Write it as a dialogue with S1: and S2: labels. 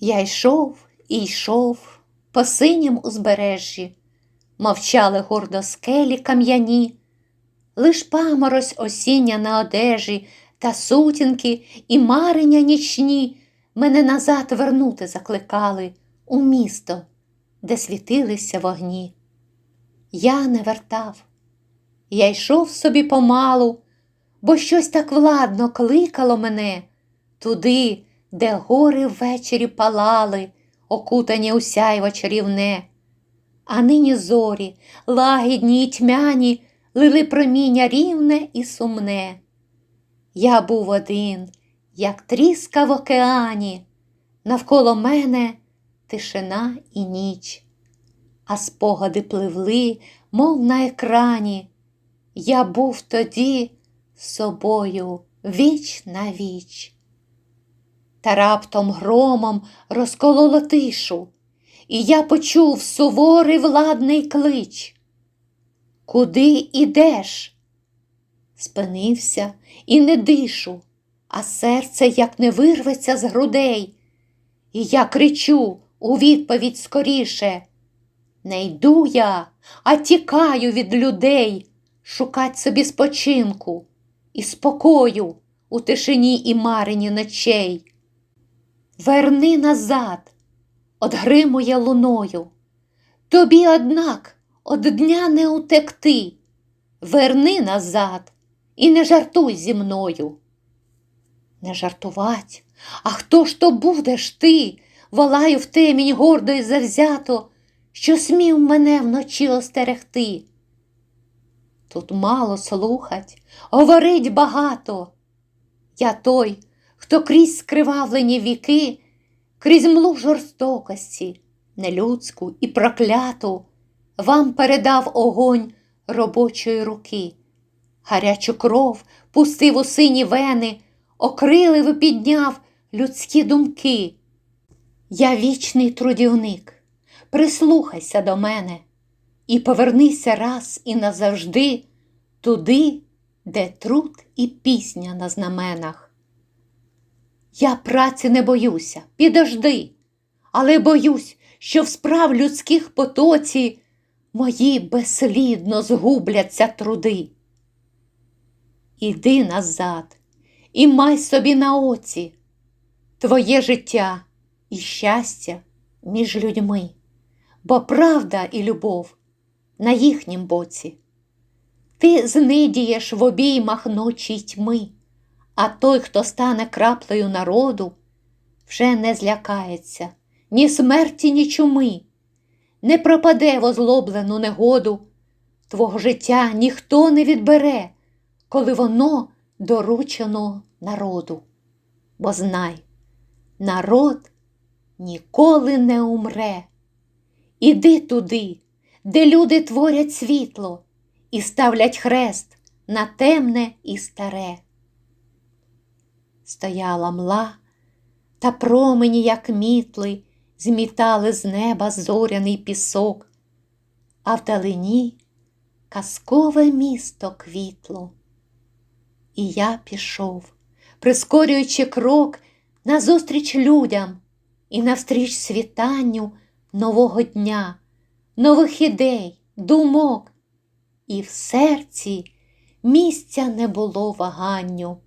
S1: Я йшов і йшов по синім узбережжі, мовчали гордо скелі кам'яні, лиш паморозь осіння на одежі та сутінки і марення нічні мене назад вернути закликали у місто, де світилися вогні. Я не вертав, я йшов собі помалу, бо щось так владно кликало мене туди, де гори ввечері палали, окутані у сяйво чарівне. А нині зорі, лагідні й тьмяні, лили проміння рівне і сумне. Я був один, як тріска в океані, навколо мене тишина і ніч, а спогади пливли, мов на екрані. Я був тоді собою віч на віч. Та раптом громом розкололо тишу, і я почув суворий владний клич. Куди ідеш? Спинився і не дишу, а серце як не вирветься з грудей. І я кричу у відповідь скоріше. Не йду я, а тікаю від людей, шукать собі спочинку і спокою у тишині і марині ночей. Верни назад, одгримує луною. Тобі, однак, од дня не утекти. Верни назад і не жартуй зі мною. Не жартувать, а хто ж то будеш ти? Волаю в темінь гордо і завзято, що смів мене вночі остерегти. Тут мало слухать, говорить багато. Я той, хто крізь скривавлені віки, крізь млу жорстокості, нелюдську і прокляту, вам передав огонь робочої руки, гарячу кров пустив у сині вени, окрилив і підняв людські думки. Я вічний трудівник, прислухайся до мене і повернися раз і назавжди туди, де труд і пісня на знаменах. Я праці не боюся, підожди, але боюсь, що в справ людських потоці мої безслідно згубляться труди. Іди назад і май собі на оці твоє життя і щастя між людьми, бо правда і любов на їхнім боці. Ти знидієш в обіймах ночі тьми, а той, хто стане краплею народу, вже не злякається ні смерті, ні чуми, не пропаде в озлоблену негоду, твого життя ніхто не відбере, коли воно доручено народу. Бо знай, народ ніколи не умре. Іди туди, де люди творять світло і ставлять хрест на темне і старе. Стояла мла, та промені, як мітли, змітали з неба зоряний пісок, а вдалині казкове місто квітло. І я пішов, прискорюючи крок назустріч людям і навстріч світанню нового дня, нових ідей, думок, і в серці місця не було ваганню.